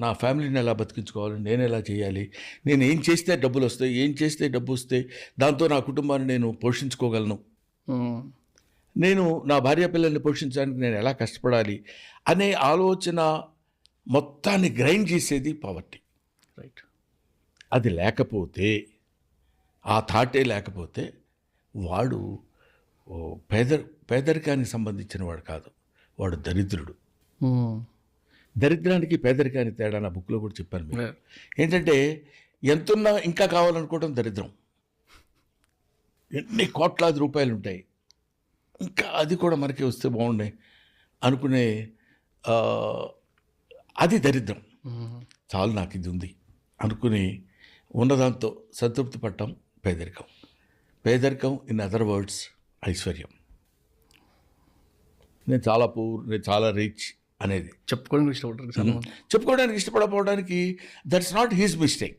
నా ఫ్యామిలీని ఎలా బతికించుకోవాలి? నేను ఎలా చేయాలి? నేను ఏం చేస్తే డబ్బులు వస్తాయి? ఏం చేస్తే డబ్బు వస్తాయి? దాంతో నా కుటుంబాన్ని నేను పోషించుకోగలను. నేను నా భార్య పిల్లల్ని పోషించడానికి నేను ఎలా కష్టపడాలి? అనే ఆలోచన మొత్తాన్ని గ్రైండ్ చేసేది పవర్టీ రైట్ అది లేకపోతే ఆ థాటే లేకపోతే వాడు పేద పేదరికానికి సంబంధించిన వాడు కాదు. వాడు దరిద్రుడు. దరిద్రానికి పేదరికానికి తేడా నా బుక్లో కూడా చెప్పాను Yeah. ఏంటంటే ఎంతున్నా ఇంకా కావాలనుకోవడం దరిద్రం. ఎన్ని కోట్లాది రూపాయలు ఉంటాయి. ఇంకా అది కూడా మనకి వస్తే బాగుండే అనుకునే అది దరిద్రం. చాలు నాకు ఇది ఉంది అనుకుని ఉన్నదాంతో సంతృప్తి పడటం పేదరికం. పేదరికం ఇన్ అదర్ వర్డ్స్ ఐశ్వర్యం. నేను చాలా పూర్ నేను చాలా రిచ్ అనేది. చెప్పుకోవడానికి మంది. చెప్పుకోవడానికి ఇష్టపడకపోవడానికి దట్స్ నాట్ హీస్ మిస్టేక్